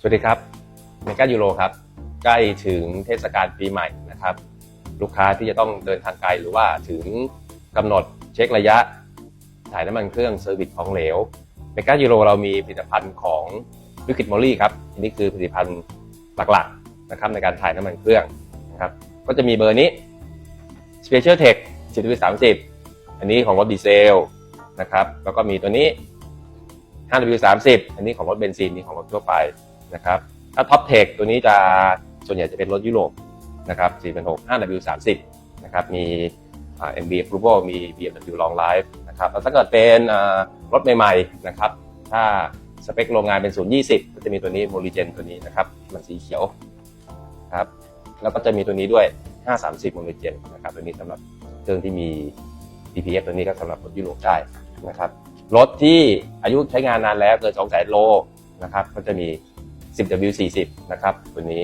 สวัสดีครับเมกายูโรครับ ใกล้ถึงเทศกาลปีใหม่นะครับ ลูกค้าที่จะต้องเดินทางไกลหรือว่าถึงกำหนดเช็คระยะถ่ายน้ำมันเครื่องเซอร์วิสของเหลวเมกายูโรเรามีผลิตภัณฑ์ของวิกิตมอลี่ครับอันนี้คือผลิตภัณฑ์หลักๆนะครับในการถ่ายน้ำมันเครื่องนะครับก็จะมีเบอร์นี้ Special Tech 10W30 อันนี้ของรถดีเซลนะครับแล้วก็มีตัวนี้ 5W30 อันนี้ของรถเบนซินนี่ของรถทั่วไป นะครับถ้า Top Tech ตัวนี้จะส่วนใหญ่จะเป็นรถยุโรปนะครับ4.6 5W30 นะครับมีอ่า MB Approval มี BMW Long Life นะครับแล้วถ้าเกิดเป็นรถใหม่ๆนะครับถ้าสเปคโรงงานเป็น 020 ก็จะมีตัวนี้ m o r i g e n ตัวนี้นะครับมันสีเขียวครับแล้วก็จะมีตัวนี้ด้วย 530 m o r i g e n นะครับตัวนี้สำหรับเครื่องที่มี DPF ตัวนี้ก็สำหรับรถยุโรปได้นะครับรถที่อายุใช้งานนานแล้วเกิน2แสนโลนะครับก็จะมี 10W40 นะครับ ตัวนี้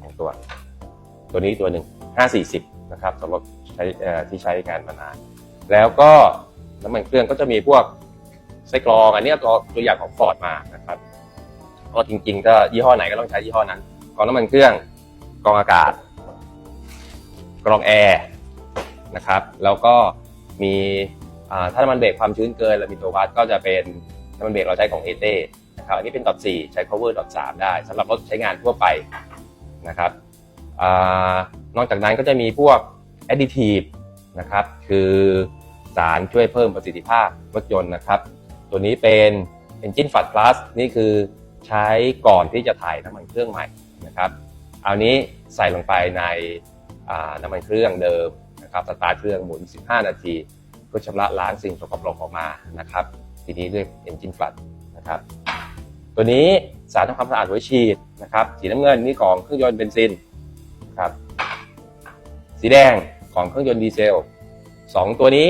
ของตัว ตัวนี้ตัวหนึ่ง540 นะครับสำหรับใช้ที่ใช้งานมานาน แล้วก็น้ำมันเครื่องก็จะมีพวกไส้กรองอันนี้ตัวตัวอย่างของฟอร์ดมานะครับก็จริง ๆ ก็ยี่ห้อไหนก็ต้องใช้ยี่ห้อนั้นกรองน้ำมันเครื่องกรองอากาศกรองแอร์นะครับแล้วก็มีอ่าถ้าน้ำมันเบรกความชื้นเกินเรามีตัววัดก็จะเป็นน้ำมันเบรกเราใช้ของเอเต้ นะครับอันนี้เป็นดอท4ใช้ cover ดอท3ได้สำหรับรถใช้งานทั่วไปนะครับอนอกจากนั้นก็จะมีพวก additive นะครับคือสารช่วยเพิ่มประสิทธิภาพรถยนต์นะครับ ตัวนี้เป็น Engine Fat Plus นี่คือใช้ก่อนที่จะถ่ายน้ำมันเครื่องใหม่นะครับเอานี้ใส่ลงไปในน้ำมันเครื่องเดิมนะครับสตาร์ทเครื่องหมุน 15 นาทีเพื่อชำระล้างสิ่งสกปรกออกมานะครับ ทีนี้ด้วย Engine fat นะครับ ตัวนี้สารทำความสะอาดหัวฉีดนะครับ สีน้ำเงินนี่ของเครื่องยนต์เบนซินครับ สีแดงของเครื่องยนต์ดีเซลสองตัวนี้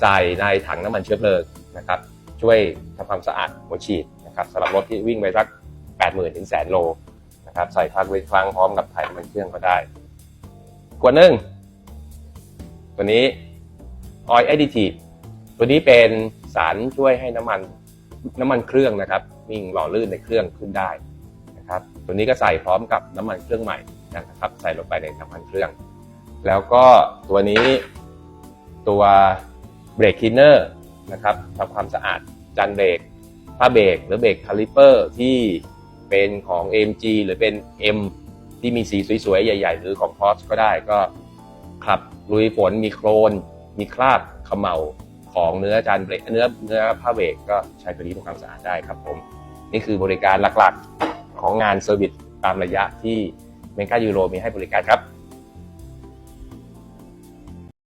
ใส่ในถังน้ำมันเชื้อเพลิงนะครับ ช่วยทำความสะอาดหัวฉีดนะครับสำหรับรถที่วิ่งไปสัก 80,000ถึงแสนโลนะครับใส่พักไว้คลังพร้อมกับถ่ายน้ำมันเครื่องก็ได้ขวดหนึ่งตัวนี้ Oil Additive ตัวนี้เป็นสารช่วยให้น้ำมัน น้ำมันเครื่องนะครับ วิ่งหล่อลื่นในเครื่องขึ้นได้นะครับ ตัวนี้ก็ใส่พร้อมกับน้ำมันเครื่องใหม่นะครับ ใส่ลงไปในน้ำมันเครื่อง แล้วก็ตัวนี้ตัวเบรกคินเนอร์นะครับทำความสะอาดจานเบรกผ้าเบรกหรือเบรกคาลิเปอร์ที่เป็นของ AMG หรือเป็น M ที่มีสีสวยๆ ใหญ่ ๆ หรือของ Porsche ก็ได้ก็ขับลุยฝนมีโครนมีคราบขมเหลา ของเนื้อจานเบรกเนื้อเนื้อผ้าเบรกก็ใช้ตัวนี้ทำความสะอาดได้ครับผม นี่คือบริการหลักๆของงานเซอร์วิสตามระยะที่เมกายูโรมีให้บริการครับ